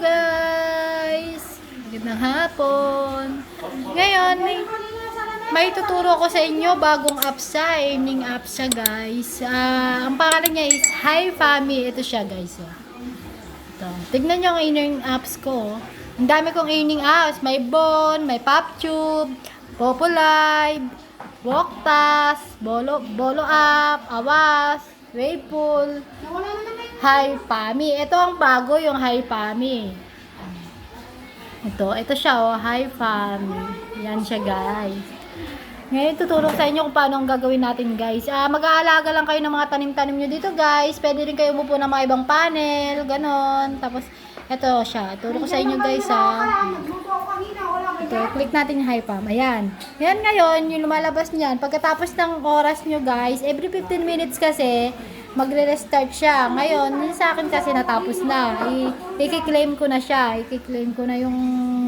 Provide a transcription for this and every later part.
guys! Magandang hapon! Ngayon, may, may tuturo ko sa inyo bagong app siya, earning app siya guys. Ah, ang pangalan niya is Hi Fami. Ito siya guys. Oh. Ito. Tignan nyo ang earning apps ko. oh. Ang dami kong earning apps. May Bon, may PopTube, Populive, Walktas, Bolo, Bolo App, Awas, Waypool, Hi Pami. Ito ang bago yung Hi Pami. Ito, ito siya oh, Hi Pami. Yan siya guys. Ngayon tutulong sa inyo kung paano ang gagawin natin guys. Ah, mag-aalaga lang kayo ng mga tanim-tanim nyo dito guys. Pwede rin kayo umupo ng mga ibang panel, ganon. Tapos, ito siya. Turo ko sa inyo guys ah. Ito, click natin yung high palm. Ayan. Yan ngayon, yung lumalabas niyan. Pagkatapos ng oras nyo guys, every 15 minutes kasi, magre-restart siya. Ngayon, sa akin kasi natapos na. I- i-claim ko na siya. I-claim ko na yung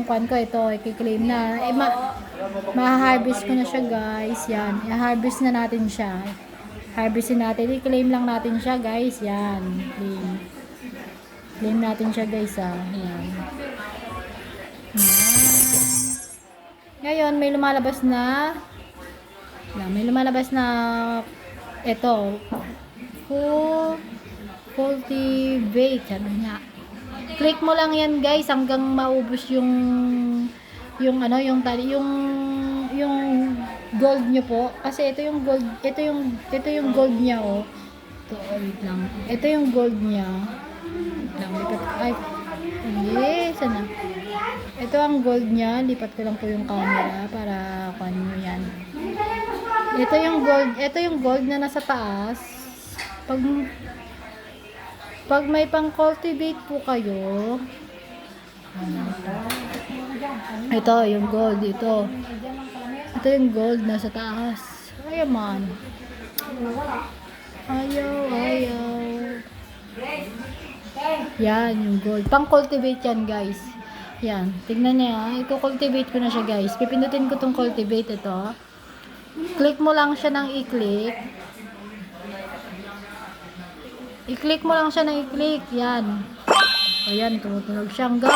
kwan ko ito. I-claim na. Eh, ma- ma-harvest ko na siya guys. Yan. I-harvest na natin siya. Harvestin natin. I-claim lang natin siya guys. Yan. Claim. Claim natin siya guys ah. Yan. Yan. Ngayon, may lumalabas na na may lumalabas na ito full cultivate ano nga click mo lang yan guys hanggang maubos yung yung ano yung tali yung yung gold nyo po. Kasi ito yung gold ito yung ito yung gold niya oh. Ito oh, wait lang. Ito yung gold niya. Lang lipat ay hindi sana ito ang gold niya. Lipat ko lang po yung camera para kunin yan. Ito yung gold, ito yung gold na nasa taas. Pag pag may pang cultivate po kayo, ito yung gold, ito. Ito yung gold nasa taas. Ayaw man. Ayaw, ayaw. Yan, yung gold. Pang cultivate yan, guys. Yan. Tignan niya. I-cultivate ko na siya, guys. Pipindutin ko tong cultivate ito. Click mo lang siya ng i-click. I-click mo lang siya ng i-click. Yan. Ayan, tumutunog siya hanggang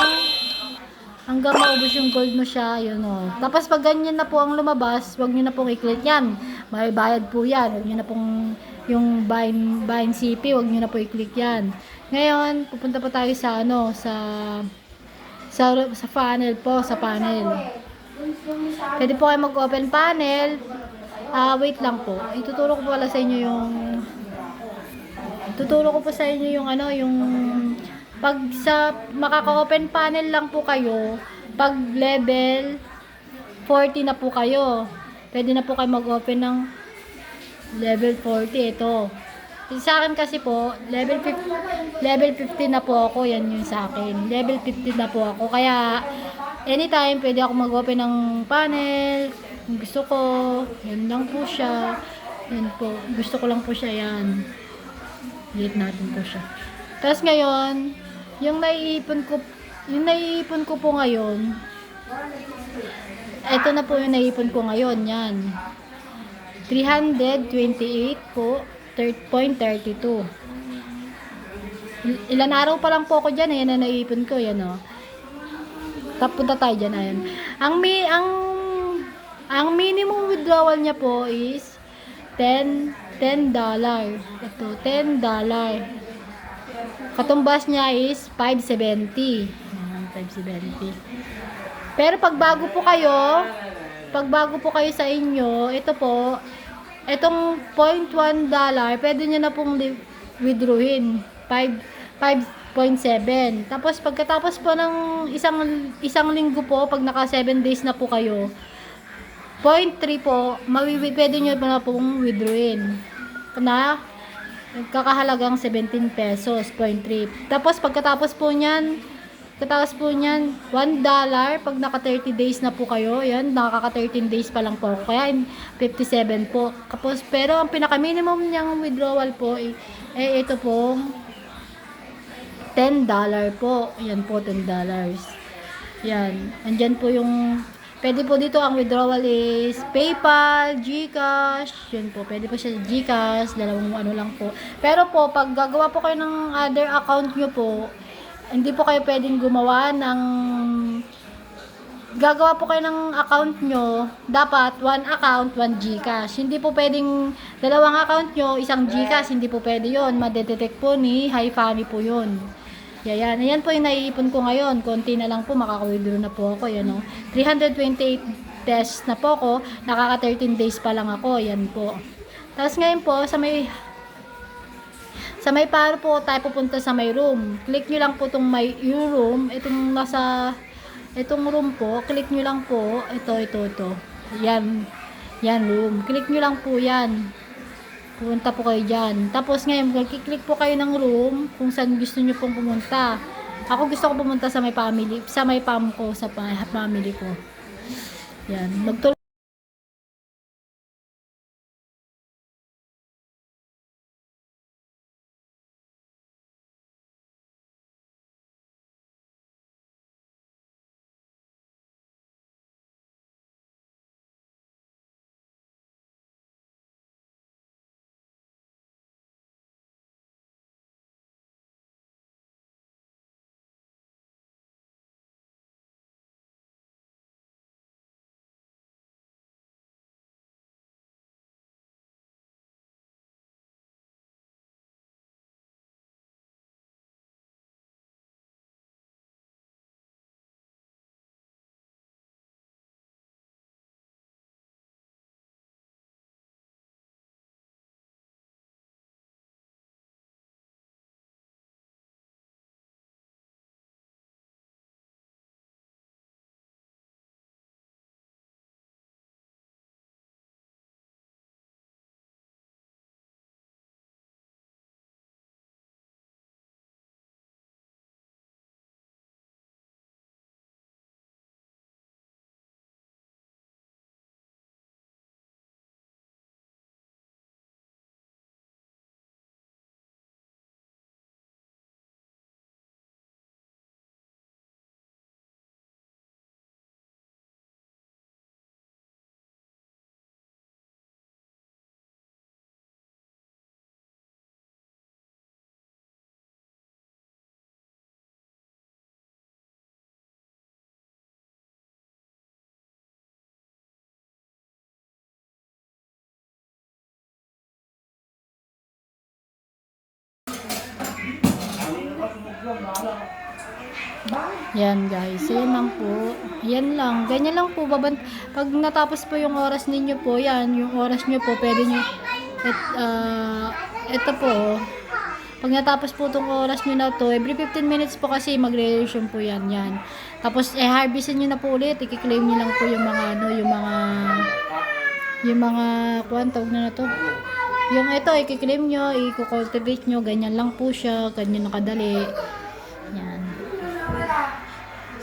hanggang maubos yung gold mo siya. Yun o. Tapos pag ganyan na po ang lumabas, wag niyo na pong i-click yan. May bayad po yan. Wag niyo na pong yung buying, buying CP, wag niyo na po i-click yan. Ngayon, pupunta po tayo sa ano, sa sa, sa panel po, sa panel. Pwede po kayo mag-open panel. Ah, wait lang po. Ituturo ko pala sa inyo yung tuturo ko po sa inyo yung ano, yung pag sa makaka-open panel lang po kayo, pag level 40 na po kayo. Pwede na po kayo mag-open ng level 40 ito. Sa akin kasi po, level 50, level 50 na po ako, yan yung sa akin. Level 50 na po ako. Kaya anytime pwede ako mag-open ng panel, kung gusto ko, yan lang po siya. Yan po, gusto ko lang po siya yan. Delete natin po siya. Tapos ngayon, yung naiipon ko, yung naiipon ko po ngayon, ito na po yung naiipon ko ngayon, yan. 328 po, 3.32. Il- Ilan araw pa lang po ako dyan, ayan na naiipon ko, yan o. Tap, punta tayo dyan, ayan. Ang, mi, ang, ang minimum withdrawal niya po is 10, 10 dollar. Ito, 10 dollar. Katumbas niya is 570. Ayan, 570. Pero pag bago po kayo, pag bago po kayo sa inyo, ito po, itong 0.1 dollar, pwede nyo na pong withdrawin. 5, 5.7. Tapos pagkatapos po ng isang isang linggo po, pag naka 7 days na po kayo, 0.3 po, mawiwi, pwede nyo na pong withdrawin. Na, kakahalagang 17 pesos, 0.3. Tapos pagkatapos po niyan, Katapos po niyan, 1 dollar pag naka 30 days na po kayo. Yan, nakaka 13 days pa lang po. Kaya 57 po. Tapos, pero ang pinaka minimum niyang withdrawal po, eh, eh ito po, 10 dollar po. Yan po, 10 dollars. Yan. Andyan po yung, pwede po dito ang withdrawal is PayPal, GCash. Yan po, pwede po siya GCash, dalawang ano lang po. Pero po, pag gagawa po kayo ng other account nyo po, hindi po kayo pwedeng gumawa ng gagawa po kayo ng account nyo, dapat one account, one Gcash. Hindi po pwedeng dalawang account nyo, isang Gcash, hindi po pwede yon Madedetect po ni Funny po yun. Yan, ayan po yung naiipon ko ngayon. Konti na lang po, makaka-withdraw na po ako. Yan, no? 328 days na po ako. Nakaka 13 days pa lang ako. Yan po. Tapos ngayon po, sa may sa may paro po tayo pupunta sa may room. Click nyo lang po itong may room. Itong nasa itong room po. Click nyo lang po. Ito, ito, ito. Yan. Yan room. Click nyo lang po yan. Pumunta po kayo dyan. Tapos ngayon, click po kayo ng room kung saan gusto nyo pong pumunta. Ako gusto ko pumunta sa may family, sa may pam ko, sa family ko. Yan. Magtul Yan guys, yan lang po. Yan lang, ganyan lang po. Baban pag natapos po yung oras ninyo po, yan, yung oras nyo po, pwede nyo, et, ah, ito po, pag natapos po itong oras nyo na to, every 15 minutes po kasi magre-resume po yan, yan. Tapos, eh, harvestin nyo na po ulit, i-claim nyo lang po yung mga, ano, yung mga, yung mga, kuwan, tawag na na to. Yung ito, i-claim nyo, i-cultivate nyo, ganyan lang po siya, ganyan nakadali.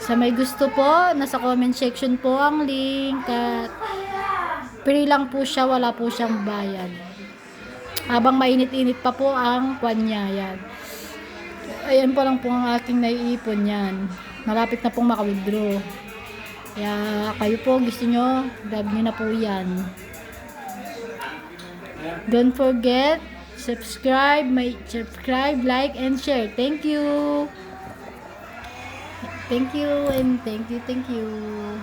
Sa may gusto po, nasa comment section po ang link at free lang po siya, wala po siyang bayad. Habang mainit-init pa po ang kwan niya, yan. Ayan pa lang po ang aking naiipon yan. Malapit na pong maka-withdraw. Kaya kayo po gusto nyo, grab nyo na po yan. Don't forget, subscribe, may subscribe, like, and share. Thank you. Thank you and thank you, thank you.